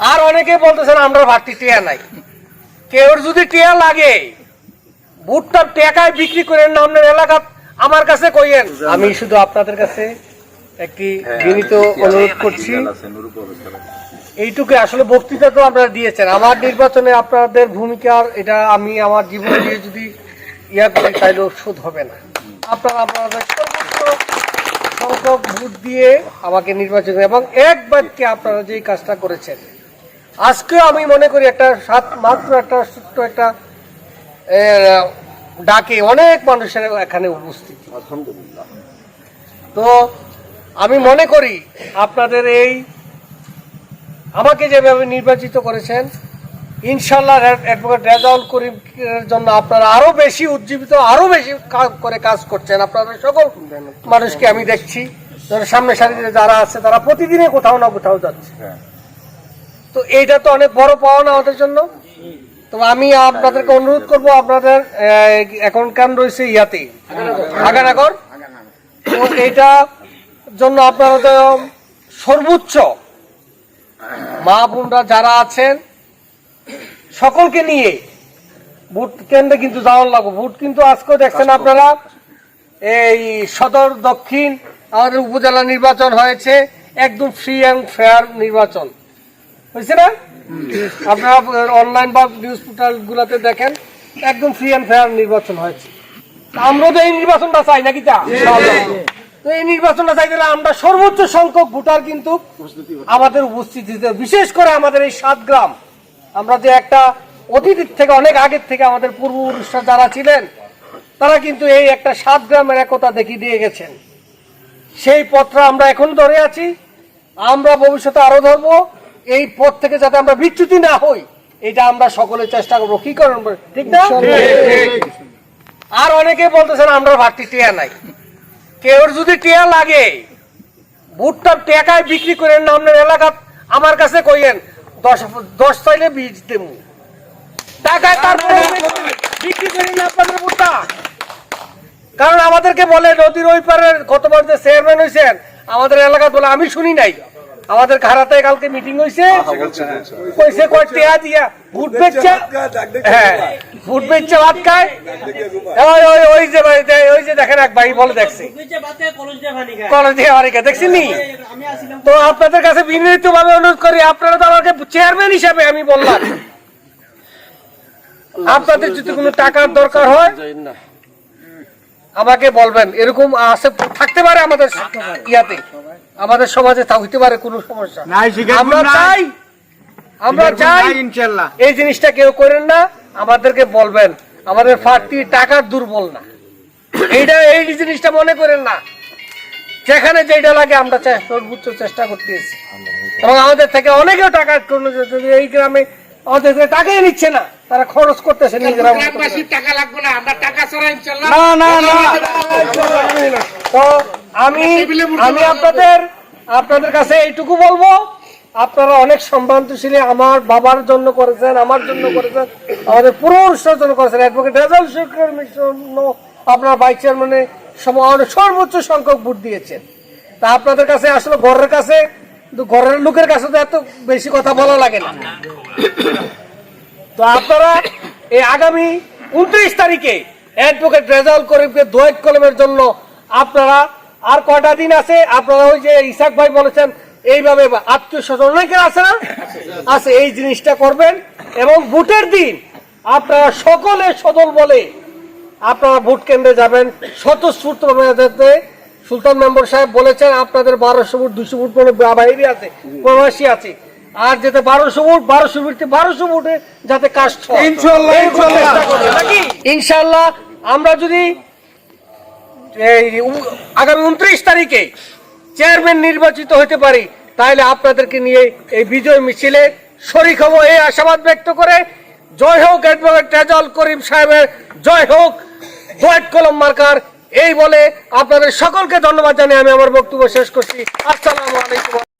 আর অনেকে বলতেছেন আমরা ভাট্টি টিয়া নাই। কেউ যদি টিয়া লাগে ভুট্টা টাকায় বিক্রি করেন না আপনার এলাকা আমার কাছে কইয়েন। আমি শুধু আপনাদের কাছে একটি বিনীত অনুরোধ করছি। এইটুকু আসলে বক্তৃতা তো আপনারা দিয়েছেন। আমার নির্বাচনে আপনাদের ভূমিকার এটা আমি আমার জীবন দিয়ে যদি ইয়া করি তাইলে শোধ হবে না। আপনারা আপনাদের সংখ্যক ভোট দিয়ে আমাকে নির্বাচন এবং এক বাক্যে আপনারা যে কাজটা করেছেন আজকেও আমি মনে করি একটা সাত মাত্র একটা ছোট্ট একটা ডাকে অনেক মানুষের এখানে উপস্থিত। তো আমি মনে করি আপনাদের এই আমাকে যেভাবে নির্বাচিত করেছেন ইনশাল্লাহ অ্যাডভোকেট রেজাউল করিমের জন্য আপনারা আরও বেশি উজ্জীবিত আরও বেশি করে কাজ করছেন। আপনাদের সকল মানুষকে আমি দেখছি। যারা সামনে সারিতে যারা আছে তারা প্রতিদিনে কোথাও না কোথাও যাচ্ছে। তো এইটা তো অনেক বড় পাওয়া না আমাদের জন্য। তো আমি আপনাদেরকে অনুরোধ করব আপনাদের এখন কেন রয়েছে ইয়াতে? আগানগর। তো এইটা জন্য আপনারা তো সর্বোচ্চ মা বোনরা যারা আছেন, সকলকে নিয়ে ভোট কেন্দ্রে কিন্তু যাওয়ার লাগবে। ভোট কিন্তু আজকেও দেখছেন আপনারা, এই সদর, দক্ষিণ, আমাদের উপজেলা নির্বাচন হয়েছে, একদম ফ্রি অ্যান্ড ফেয়ার নির্বাচন। হয়েছে না? আপনারা অনলাইন বা নিউজ পোর্টাল গুলাতে দেখেন একদম ফ্রি অ্যান্ড ফেয়ার নির্বাচন হয়েছে। তা আমরাও তো এই নির্বাচনটা চাই নাকি তা? তো এই নির্বাচনটা চাই গেলে আমরা সর্বোচ্চ সংখ্যক ভোটার কিন্তু আমাদের উপস্থিতিতে বিশেষ করে আমাদের এই সাত গ্রাম। আমরা যে একটা অতীতের থেকে অনেক আগের থেকে আমাদের পূর্বপুরুষরা যারা ছিলেন তারা কিন্তু এই একটা সাত গ্রামের একতা দেখিয়ে দিয়ে গেছেন। সেই পথটা আমরা এখন ধরে আছি। আমরা ভবিষ্যতে আরও ধরবো। এই পথ থেকে যাতে আমরা বিচ্যুতি না হই এটা আমরা সকলে চেষ্টা করব। কি করেন ঠিক না? আর অনেকে বলতেছেন আমরা ভাট্টি টিয়া নাই। কেউ যদি টিয়া লাগে ভুট্টা টাকায় বিক্রি করেন না আপনার এলাকা আমার কাছে কইয়েন দশ দশ চাইলে বীজ দেবো। টাকায় তারপরে বিক্রি করেন না আপনাদের ভুট্টা। কারণ আমাদেরকে বলে নদীর ওই পারের গতবার যে চেয়ারম্যান হয়েছেন আমাদের এলাকা বলে আমি শুনি নাই। আমাদের ঘাড়াতে কালকে মিটিং হয়েছে কইছে কয় টেয়া দিয়া ভোট বেচছে হ্যাঁ ভোট বেচছে ভাত খায়। ওই ওই ওই যে ওই যে দেখেন এক ভাই বলে দেখছি। কলেজ দিয়ে আমার দেখছি নি? তো আপনাদের কাছে বিনীত ভাবে অনুরোধ করি আপনারা তো আমাকে চেয়ারম্যান হিসাবে আমি বললাম। আপনাদের যদি কোনো টাকার দরকার হয় আমাকে বলবেন। এরকম আছে থাকতে পারে আমাদের ইয়াতে। আমাদের সমাজে তা হইতে পারে কোনো সমস্যা। আমরা চাই আমরা চাই ইনশাল্লাহ। এই জিনিসটা কেউ করেন না আমাদেরকে বলবেন। আমাদের ফাটতি টাকার দুর্বল না। এইটা এই জিনিসটা মনে করেন না। যেখানে যেটা লাগে আমরা সর্বোচ্চ চেষ্টা করতেছি। এবং আমাদের থেকে অনেকেও টাকা যদি এই গ্রামে আমাদের টাকাই নিচ্ছে না তারা খরচ করতেছে নিজ গ্রামে। না না না তো আমি আমি আপনাদের আপনাদের কাছে এইটুকু বলব। আপনারা অনেক সম্ভ্রান্ত সম্ভ্রান্তশীলী আমার বাবার জন্য করেছেন আমার জন্য করেছেন আমাদের পুরুষের জন্য করেছেন। অ্যাডভোকেট রেজাল শেখের জন্য আপনার ভাইস চেয়ারম্যানে সর্বোচ্চ সংখ্যক ভোট দিয়েছেন। তা আপনাদের কাছে আসলে ঘরের কাছে ঘরের লোকের কাছে তো এত বেশি কথা বলা লাগে না। তো আপনারা এই আগামী উনত্রিশ তারিখে অ্যাডভোকেট রেজাউল করিমকে দোয়েট কলমের জন্য আপনারা আর কটা দিন আছে? আপনারা ওই যে ইসাক ভাই বলেছেন এইভাবে আত্মীয় স্বজন অনেকের আছে না? আছে এই জিনিসটা করবেন। এবং ভোটের দিন আপনারা সকলে সদল বলে আপনারা ভোট কেন্দ্রে যাবেন। স্বতঃস্ফূর্ত যাতে সুলতান মেম্বর সাহেব বলেছেন আপনাদের বারোশো ফুট দুশো ফুট করে বাইরে আছে প্রবাসী আছে। আর যেতে বারোশো ফুট বারোশো ফুট বারোশো ফুটে যাতে কাজ ইনশাল্লাহ আমরা যদি আগামী উনত্রিশ তারিখে চেয়ারম্যান নির্বাচিত হতে পারি, তাহলে আপনাদেরকে নিয়ে এই বিজয় মিছিলে শরিক হব। এই আশাবাদ ব্যক্ত করে জয় হোক অ্যাডভোকেট রেজাল করিম সাহেবের, জয় হোক দোয়াট কলম মার্কার। এই বলে আপনাদের সকলকে ধন্যবাদ জানিয়ে আমি আমার বক্তব্য শেষ করছি। আসসালামু আলাইকুম।